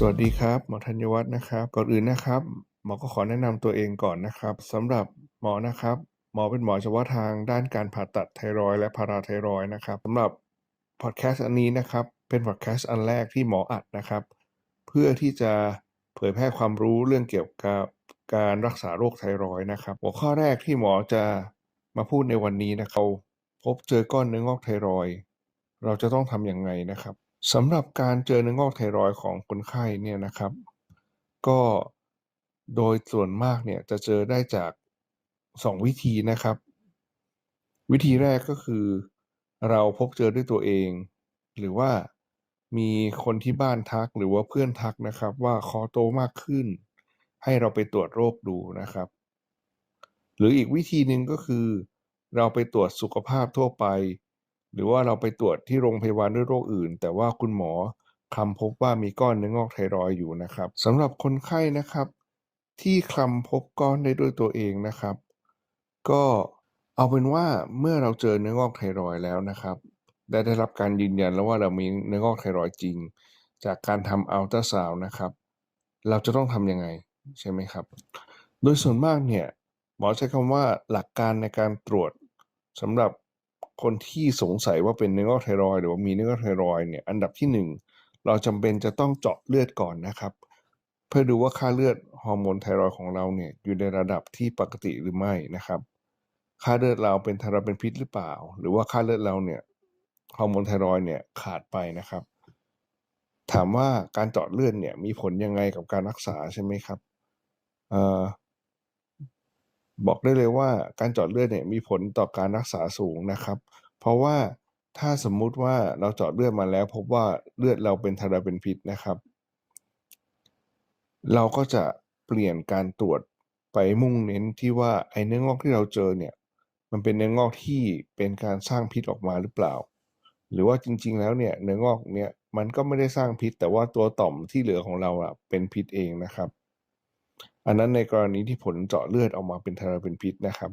สวัสดีครับ หมอธัญวัฒน์นะครับ ก่อนอื่นนะครับ หมอก็ขอแนะนำตัวเองก่อนนะครับสำหรับหมอนะครับ หมอเป็นหมอเฉพาะทางด้านการผ่าตัดไทรอยและพาราไทรอยนะครับสำหรับพอดแคสต์อันนี้นะครับ เป็นพอดแคสต์อันแรกที่หมออัดนะครับ เพื่อที่จะเผยแพร่ความรู้เรื่องเกี่ยวกับการรักษาโรคไทรอยนะครับ หัวข้อแรกที่หมอจะมาพูดในวันนี้นะครับพบเจอก้อนเนื้องอกไทรอย เราจะต้องทำอย่างไงนะครับ สำหรับการเจอเนื้องอกไทรอยด์ของคนไข้เนี่ยนะครับ ก็โดยส่วนมากเนี่ยจะเจอได้จาก 2 วิธีนะครับ วิธีแรกก็คือ เราพบเจอด้วยตัวเอง หรือว่ามีคนที่บ้านทักหรือว่าเพื่อนทักนะครับ ว่าคอโตมากขึ้น ให้เราไปตรวจโรคดูนะครับ หรืออีกวิธีหนึ่งก็คือ เราไปตรวจสุขภาพทั่วไป หรือว่าเราไปตรวจที่โรงพยาบาลด้วยโรคอื่น แต่ว่าคุณหมอคลำพบว่ามีก้อนเนื้องอกไทรอยอยู่นะครับสำหรับคนไข้นะครับ ที่คลำพบก้อนได้ด้วยตัวเองนะครับ ก็เอาเป็นว่าเมื่อเราเจอเนื้องอกไทรอยแล้วนะครับ ได้ได้รับการยืนยันแล้วว่าเรามีเนื้องอกไทรอยจริง จากการทำอัลตราซาวน์นะครับ เราจะต้องทำยังไงใช่ไหมครับ โดยส่วนมากเนี่ยหมอใช้คำว่าหลักการในการตรวจสำหรับ คนที่สงสัยว่าเป็นเนื้องอกไทรอยหรือว่ามีเนื้องอกไทรอยเนี่ยอันดับที่หนึ่งเราจำเป็นจะต้องเจาะเลือดก่อนนะครับ เพื่อดูว่าค่าเลือดฮอร์โมนไทรอยของเราเนี่ยอยู่ในระดับที่ปกติหรือไม่นะครับ ค่าเลือดเราเป็นไทรอยเป็นพิษหรือเปล่า หรือว่าค่าเลือดเราเนี่ยฮอร์โมนไทรอยเนี่ยขาดไปนะครับ ถามว่าการเจาะเลือดเนี่ยมีผลยังไงกับการรักษาใช่ไหมครับเอ่อ บอกได้เลยว่าการเจาะเลือดเนี่ยมีผลต่อการรักษาสูงนะครับ เพราะว่าถ้าสมมุติว่าเราเจาะเลือดมาแล้ว พบว่าเลือดเราเป็นไทรอยด์เป็นพิษนะครับ เราก็จะเปลี่ยนการตรวจไปมุ่งเน้นที่ว่าไอ้เนื้องอกที่เราเจอเนี่ย มันเป็นเนื้องอกที่เป็นการสร้างพิษออกมาหรือเปล่า หรือว่าจริง ๆ แล้วเนี่ยเนื้องอกเนี่ยมันก็ไม่ได้สร้างพิษ แต่ว่าตัวต่อมที่เหลือของเราอะเป็นพิษเองนะครับ อันนั้นในกรณีที่ผลเจาะเลือดออกมาเป็นไทรอยด์เป็นพิษนะครับ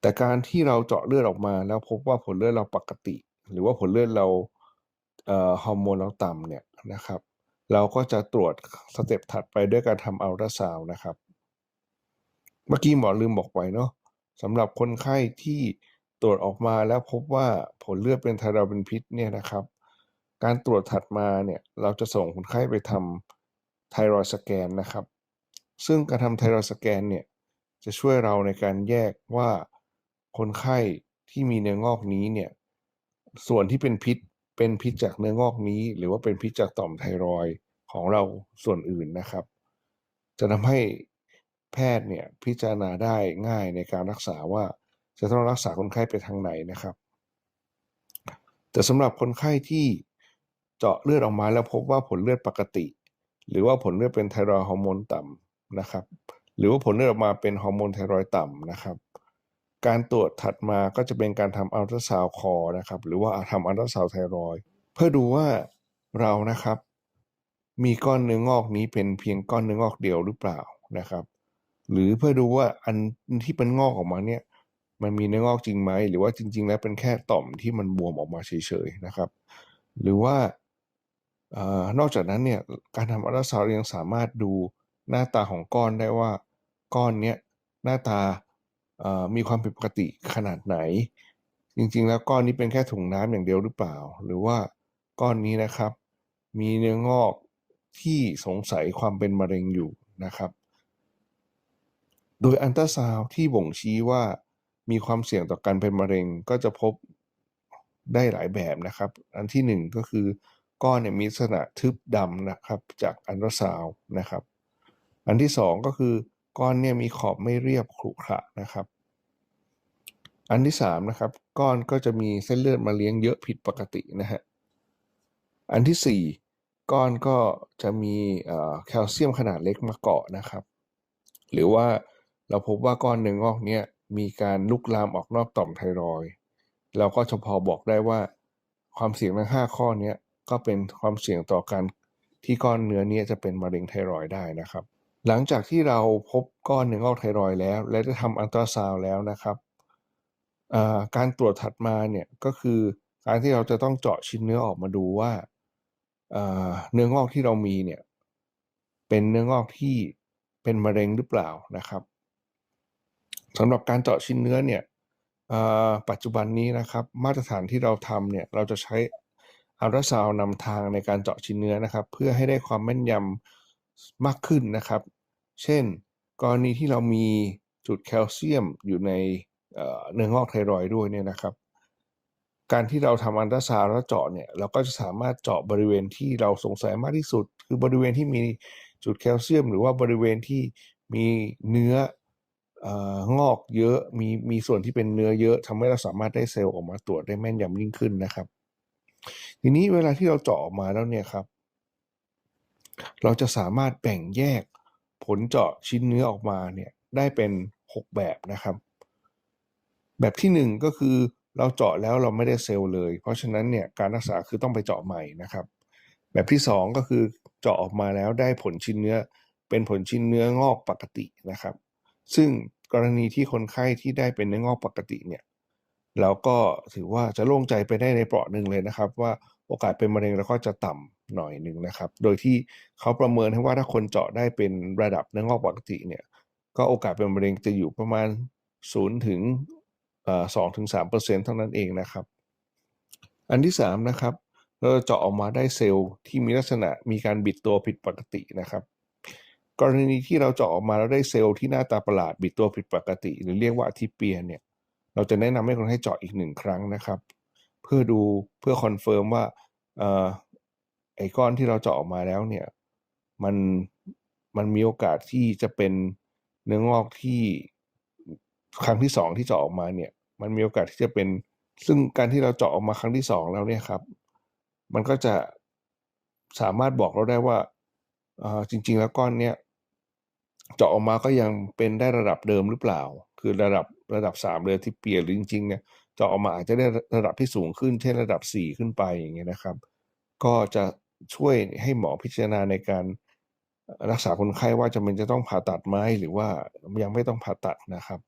แต่การที่เราเจาะเลือดออกมาแล้วพบว่าผลเลือดเราปกติ หรือว่าผลเลือดเราเอ่อฮอร์โมนเราต่ำเนี่ยนะครับ เราก็จะตรวจสเต็ปถัดไปด้วยการทำอัลตราซาวน์นะครับ เมื่อกี้หมอลืมบอกไว้เนาะสำหรับคนไข้ที่ตรวจออกมาแล้วพบว่าผลเลือดเป็นไทรอยด์เป็นพิษเนี่ยนะครับ การตรวจถัดมาเนี่ยเราจะส่งคนไข้ไปทำ ไทรอยสแกนนะครับ ซึ่งการทำไทรอยสแกนเนี่ยจะช่วยเราในการแยกว่าคนไข้ที่มีเนื้องอกนี้เนี่ยส่วนที่เป็นพิษเป็นพิษจากเนื้องอกนี้ หรือว่าเป็นพิษจากต่อมไทรอยของเราส่วนอื่นนะครับ จะทำให้แพทย์เนี่ยพิจารณาได้ง่ายในการรักษาว่าจะต้องรักษาคนไข้ไปทางไหนนะครับ แต่สำหรับคนไข้ที่เจาะเลือดออกมาแล้วพบว่าผลเลือดปกติ หรือว่าผลเลือดเป็นไทรอยฮอร์โมนต่ำนะครับ หรือว่าผลเลือดออกมาเป็นฮอร์โมนไทรอยต่ำนะครับ การตรวจถัดมาก็จะเป็นการทำอัลตราซาวด์คอนะครับ หรือว่าทำอัลตราซาวด์ไทรอยเพื่อดูว่าเรานะครับ มีก้อนเนื้องอกนี้เป็นเพียงก้อนเนื้องอกเดียวหรือเปล่านะครับ หรือเพื่อดูว่าอันที่เป็นงอกออกมาเนี่ยมันมีเนื้องอกจริงไหม หรือว่าจริง ๆ แล้วเป็นแค่ต่อมที่มันบวมออกมาเฉยๆนะครับ หรือว่า นอกจากนั้นเนี่ยการทำอัลตราซาวด์ยังสามารถดูหน้าตาของก้อนได้ว่าก้อนเนี้ยหน้าตามีความผิดปกติขนาดไหน จริงๆ แล้วก้อนนี้เป็นแค่ถุงน้ำอย่างเดียวหรือเปล่า หรือว่าก้อนนี้นะครับ มีเนื้องอกที่สงสัยความเป็นมะเร็งอยู่นะครับ โดยอัลตราซาวที่บ่งชี้ว่ามีความเสี่ยงต่อการเป็นมะเร็งก็จะพบได้หลายแบบนะครับ อันที่หนึ่งก็คือ ก้อนเนี่ยมีลักษณะทึบดำนะครับจากอัลตราซาวนะครับ อันที่สองก็คือก้อนเนี่ยมีขอบไม่เรียบขรุขระนะครับ อันที่สามนะครับก้อนก็จะมีเส้นเลือดมาเลี้ยงเยอะผิดปกตินะฮะอันที่สี่ก้อนก็จะมีแคลเซียมขนาดเล็กมาเกาะนะครับ หรือว่าเราพบว่าก้อนเนื้องอกเนี่ยมีการลุกลามออกนอกต่อมไทรอยเราก็จะพอบอกได้ว่าความเสี่ยงทั้งห้าข้อเนี้ย ก็เป็นความเสี่ยงต่อการที่ก้อนเนื้อเนี้จะเป็นมะเร็งไทรอยด์ได้นะครับ หลังจากที่เราพบก้อนเนื้องอกไทรอยด์แล้ว และได้ทำอัลตราซาวด์แล้วนะครับการตรวจถัดมาเนี่ยก็คือการที่เราจะต้องเจาะชิ้นเนื้อออกมาดูว่าเนื้องอกที่เรามีเนี่ยเป็นเนื้องอกที่เป็นมะเร็งหรือเปล่านะครับสำหรับการเจาะชิ้นเนื้อเนี่ยปัจจุบันนี้นะครับ มาตรฐานที่เราทำเนี่ยเราจะใช้ อัลตราซาวนำทางในการเจาะชิ้นเนื้อนะครับ เพื่อให้ได้ความแม่นยำมากขึ้นนะครับ เช่น กรณีที่เรามีจุดแคลเซียมอยู่ในเนื้องอกไทรอยด์ด้วยเนี่ยนะครับ การที่เราทำอัลตราซาวแล้วเจาะเนี่ยเราก็จะสามารถเจาะบริเวณที่เราสงสัยมากที่สุด คือบริเวณที่มีจุดแคลเซียม หรือว่าบริเวณที่มีเนื้อเอ่องอกเยอะมีมีส่วนที่เป็นเนื้อเยอะทำให้เราสามารถได้เซลล์ออกมาตรวจได้แม่นยำยิ่งขึ้นนะครับ ทีนี้เวลาที่เราเจาะออกมาแล้วเนี่ยครับ เราจะสามารถแบ่งแยกผลเจาะชิ้นเนื้อออกมาเนี่ยได้เป็น 6 แบบนะครับ แบบที่ 1 ก็คือเราเจาะแล้วเราไม่ได้เซลล์เลย เพราะฉะนั้นเนี่ยการรักษาคือต้องไปเจาะใหม่นะครับ แบบที่ 2 ก็คือเจาะออกมาแล้วได้ผลชิ้นเนื้อเป็นผลชิ้นเนื้องอกปกตินะครับ ซึ่งกรณีที่คนไข้ที่ได้เป็นเนื้องอกปกติเนี่ยเราก็ถือว่าจะโล่งใจไปได้ในเปราะหนึ่งเลยนะครับว่า โอกาสเป็นมะเร็งเราก็จะต่ำหน่อยหนึ่งนะครับ โดยที่เขาประเมินให้ว่าถ้าคนเจาะได้เป็นระดับเนื้องอกปกติเนี่ย ก็โอกาสเป็นมะเร็งจะอยู่ประมาณ0ถึงสองถึงสามเปอร์เซ็นต์เท่านั้นเองนะครับ อันที่3นะครับเราเจาะออกมาได้เซลล์ที่มีลักษณะมีการบิดตัวผิดปกตินะครับ กรณีที่เราเจาะออกมาแล้วได้เซลล์ที่หน้าตาประหลาดบิดตัวผิดปกติ หรือเรียกว่าทิเปียเนี่ย เราจะแนะนำให้คนให้เจาะอีกหนึ่งครั้งนะครับ เพื่อดูเพื่อคอนเฟิร์มว่าไอ้ก้อนที่เราเจาะออกมาแล้วเนี่ยมันมันมีโอกาสที่จะเป็นเนื้องอกที่ครั้งที่สองที่เจาะออกมาเนี่ย มันมีโอกาสที่จะเป็น ซึ่งการที่เราเจาะออกมาครั้งที่สองแล้วเนี่ยครับ มันก็จะสามารถบอกเราได้ว่าจริง ๆ แล้วก้อนเนี้ยเจาะออกมาก็ยังเป็นได้ระดับเดิมหรือเปล่า คือระดับระดับสามเลยที่เปลี่ยนหรือจริงๆเนี่ย จะออกมาอาจจะได้ระดับที่สูงขึ้น เช่นระดับสี่ขึ้นไปอย่างเงี้ยนะครับ ก็จะช่วยให้หมอพิจารณาในการรักษาคนไข้ว่าจะเป็นจะต้องผ่าตัดไหมหรือว่ายังไม่ต้องผ่าตัดนะครับ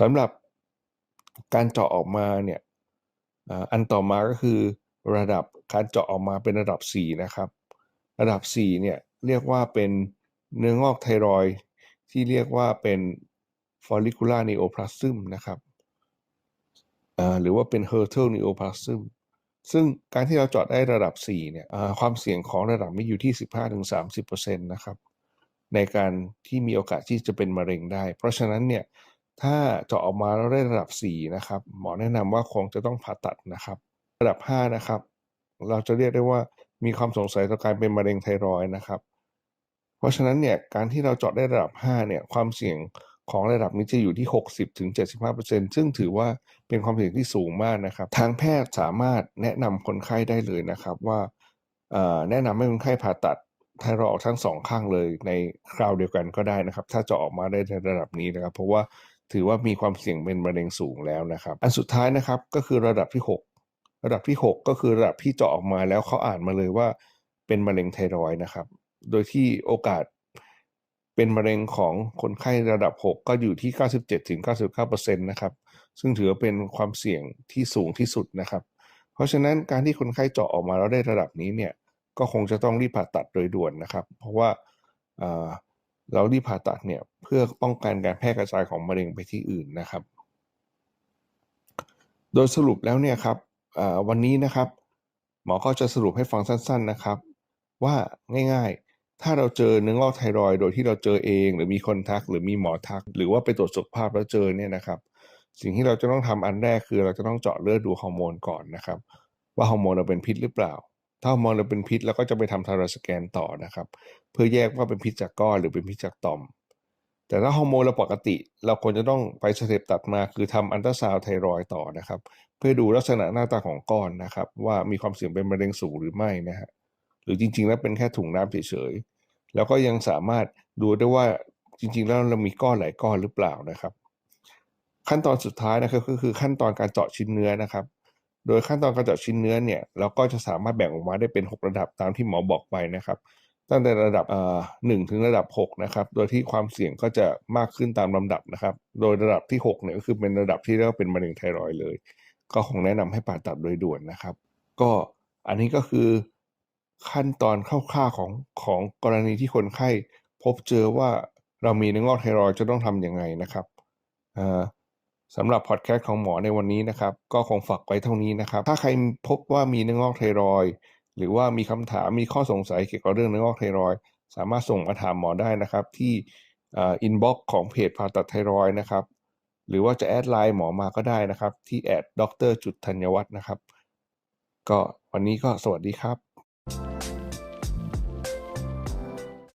สำหรับการเจาะออกมาเนี่ยอันต่อมาก็คือระดับการเจาะออกมาเป็นระดับ 4 นะครับ ระดับ 4 เนี่ยเรียกว่าเป็นเนื้องอกไทรอยที่เรียกว่าเป็น follicular neoplasm นะครับ หรือว่าเป็น Hertel neoplasm ซึ่งการที่เราเจาะได้ระดับ 4 เนี่ยความเสี่ยงของระดับนี้อยู่ที่ 15-30%นะครับ ในการที่มีโอกาสที่จะเป็นมะเร็งได้ เพราะฉะนั้นเนี่ย ถ้าเจาะออกมาแล้วได้ระดับ 4 นะครับ หมอแนะนำว่าคงจะต้องผ่าตัดนะครับ ระดับ 5 นะครับ เราจะเรียกได้ว่ามีความสงสัยต่อการเป็นมะเร็งไทรอยนะครับ เพราะฉะนั้นเนี่ย การที่เราเจาะได้ระดับ 5 เนี่ย ความเสี่ยง ของระดับนี้จะอยู่ที่ 60-75%ซึ่งถือว่าเป็นความเสี่ยงที่สูงมากนะครับ ทางแพทย์สามารถแนะนำคนไข้ได้เลยนะครับว่าแนะนำให้คนไข้ผ่าตัดไทรอยทั้งสองข้างเลยในคราวเดียวกันก็ได้นะครับ ถ้าเจาะออกมาได้ในระดับนี้นะครับ เพราะว่าถือว่ามีความเสี่ยงเป็นมะเร็งสูงแล้วนะครับ อันสุดท้ายนะครับก็คือระดับที่ 6 ระดับที่ 6 ก็คือระดับที่เจาะออกมาแล้วเขาอ่านมาเลยว่าเป็นมะเร็งไทรอยนะครับ โดยที่โอกาส เป็นมะเร็งของคนไข้ระดับ 6 ก็อยู่ที่ 97-99%นะครับ ซึ่งถือเป็นความเสี่ยงที่สูงที่สุดนะครับ เพราะฉะนั้นการที่คนไข้เจาะออกมาแล้วได้ระดับนี้เนี่ยก็คงจะต้องรีบผ่าตัดโดยด่วนนะครับ เพราะว่าเรารีบผ่าตัดเนี่ยเพื่อป้องกันการแพร่กระจายของมะเร็งไปที่อื่นนะครับ โดยสรุปแล้วเนี่ยครับวันนี้นะครับ หมอก็จะสรุปให้ฟังสั้น ๆนะครับ ว่าง่ายๆ ถ้าเราเจอเนื้องอกไทรอยโดยที่เราเจอเอง หรือมีคนทัก หรือมีหมอทัก หรือว่าไปตรวจสุขภาพแล้วเจอเนี่ยนะครับ สิ่งที่เราจะต้องทำอันแรกคือ เราจะต้องเจาะเลือดดูฮอร์โมนก่อนนะครับ ว่าฮอร์โมนเราเป็นพิษหรือเปล่า ถ้าฮอร์โมนเราเป็นพิษเราก็จะไปทำทารสแกนต่อนะครับ เพื่อแยกว่าเป็นพิษจากก้อนหรือเป็นพิษจากต่อม แต่ถ้าฮอร์โมนเราปกติ เราควรจะต้องไปสเต็ปตัดมาคือทำอันตราซาวไทรอยต่อนะครับ เพื่อดูลักษณะหน้าตาของก้อนนะครับ ว่ามีความเสี่ยงเป็นมะเร็งสูงหรือไม่นะฮะ หรือจริง ๆ แล้วเป็นแค่ถุงน้ำเฉยๆแล้วก็ยังสามารถดูได้ว่าจริง ๆ แล้วเรามีก้อนหลายก้อนหรือเปล่านะครับ ขั้นตอนสุดท้ายนะครับก็คือขั้นตอนการเจาะชิ้นเนื้อนะครับ โดยขั้นตอนการเจาะชิ้นเนื้อเนี่ยเราก็จะสามารถแบ่งออกมาได้เป็น 6 ระดับตามที่หมอบอกไปนะครับ ตั้งแต่ระดับหนึ่งถึงระดับ6นะครับโดยที่ความเสี่ยงก็จะมากขึ้นตามลำดับนะครับ โดยระดับที่6เนี่ยก็คือเป็นระดับที่เรียกว่าเป็นมะเร็งไทรอยเลย ก็คงแนะนำให้ผ่าตัดโดยด่วนนะครับ ก็อันนี้ก็คือ ขั้นตอนคร่าวๆของของกรณีที่คนไข้พบเจอว่าเรามีเนื้องอกไทรอยจะต้องทำยังไงนะครับสำหรับพอดแคสต์ของหมอในวันนี้นะครับ ก็คงฝากไว้เท่านี้นะครับ ถ้าใครพบว่ามีเนื้องอกไทรอยหรือว่ามีคำถามมีข้อสงสัยเกี่ยวกับเรื่องเนื้องอกไทรอยสามารถส่งมาถามหมอได้นะครับ ที่อินบ็อกซ์ของเพจผ่าตัดไทรอยนะครับ หรือว่าจะแอดไลน์หมอมาก็ได้นะครับ ที่แอดดรจุดธัญวัฒน์นะครับ ก็วันนี้ก็สวัสดีครับ Bye.